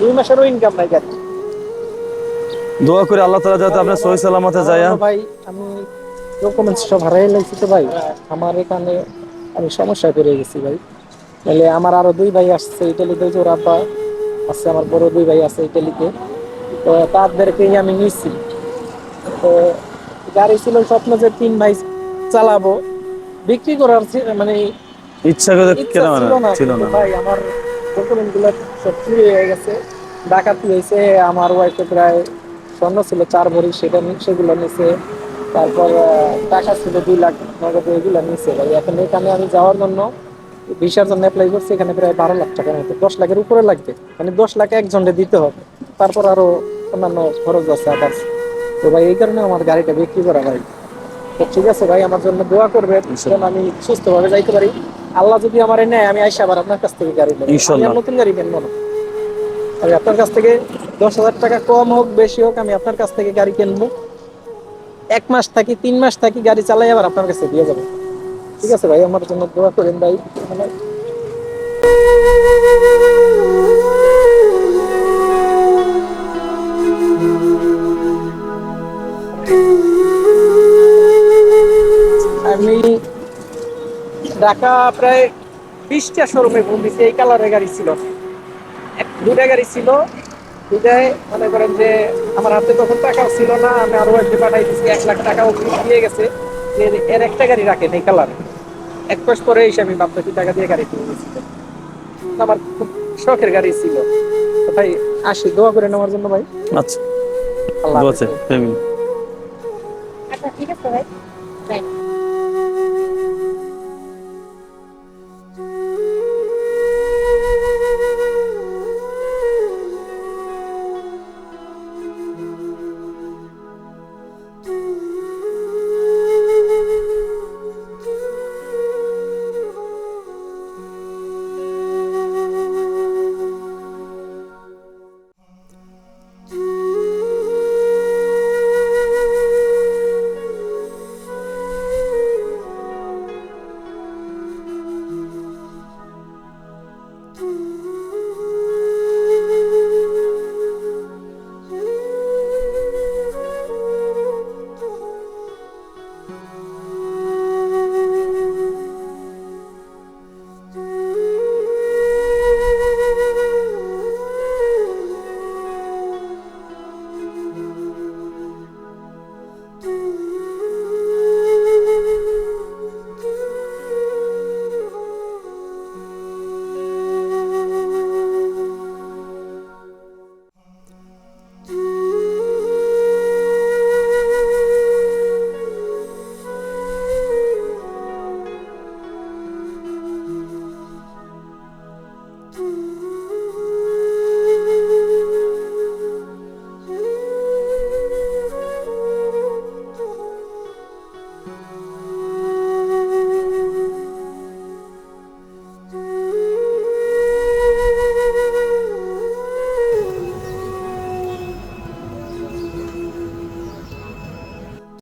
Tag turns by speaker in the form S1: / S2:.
S1: দুই মাসেরও ইনকাম নাই গাড়ি
S2: দোয়া করে আল্লাহ তাআলা যাতে আপনার সহি সালামতে যায়
S1: ভাই আমি ডকুমেন্টস সব হারাই লাগছি তো ভাই। আমার এখানে আমি সমস্যায় পড়ে গেছি ভাই। তাহলে আমার আরও দুই ভাই আসছে ইটালিতে ওর আব্বা আছে আমার বড় দুই ভাই আছে ইটালিতে। তো তাদেরকেই আমি নিচ্ছি তো গাড়ি ছিল স্বপ্ন যে তিন ভাই চালাবো। বিক্রি করার মানে
S2: ইচ্ছা করে মানে
S1: ছিল না ভাই আমার ডকুমেন্টগুলো সব চুরি হয়ে গেছে। ডাকাতি হয়েছে, আমার ওয়াইফে প্রায় স্বর্ণ ছিল, চার ভরি, সেটা সেগুলো নিছে। তারপর টাকা ছিল দুই লাখ নগদ, এগুলো নিছে ভাই। এখন এখানে আমি যাওয়ার জন্য ভিসার জন্য অ্যাপ্লাই করছি, এখানে প্রায় বারো লাখ টাকা মতো। দশ লাখের উপরে লাগবে। মানে দশ লাখ একজনকে দিতে হবে। তারপর আরও অন্যান্য খরচ আছে আবার তো ভাই, এই কারণে আমার গাড়িটা বিক্রি করা তো ঠিক আছে ভাই আমার জন্য দোয়া করবে যেন আমি সুস্থভাবে যাইতে পারি। আল্লাহ যদি আমার নেয় আমি আইসা আবার আপনার কাছ থেকে গাড়ি নেব। আমি নতুন গাড়ি কিনবো না। আমি আপনার কাছ থেকে দশ হাজার টাকা কম হোক বেশি হোক আমি আপনার কাছ থেকে গাড়ি কিনবো। এক মাস থাকি তিন মাস থাকি গাড়ি চালাই আবার আপনার কাছে দিয়ে যাব। ঠিক আছে ভাই আমার জন্য দোয়া করেন ভাই। মানে ঢাকা প্রায় বিশটা শোরুমে ঘুম দিচ্ছে এই কালারের গাড়ি ছিল। এক দুটা গাড়ি ছিল। দুটাই মনে করেন যে আমার হাতে তখন টাকাও ছিল না আমি আরও একটি পাঠাই দিচ্ছি এক লাখ টাকাও দিয়ে গেছে। এর একটা গাড়ি রাখেন এই কালারে এক মাস পরে এসে আমি বাপ্পাশি টাকা দিয়ে গাড়ি কিনে গেছিলাম আমার খুব শখের গাড়ি ছিল। ভাই আসি দোয়া করে নেওয়ার জন্য ভাই।
S2: আচ্ছা।
S1: আল্লাহ
S2: আচ্ছা,
S1: ঠিক
S2: আছে ভাই।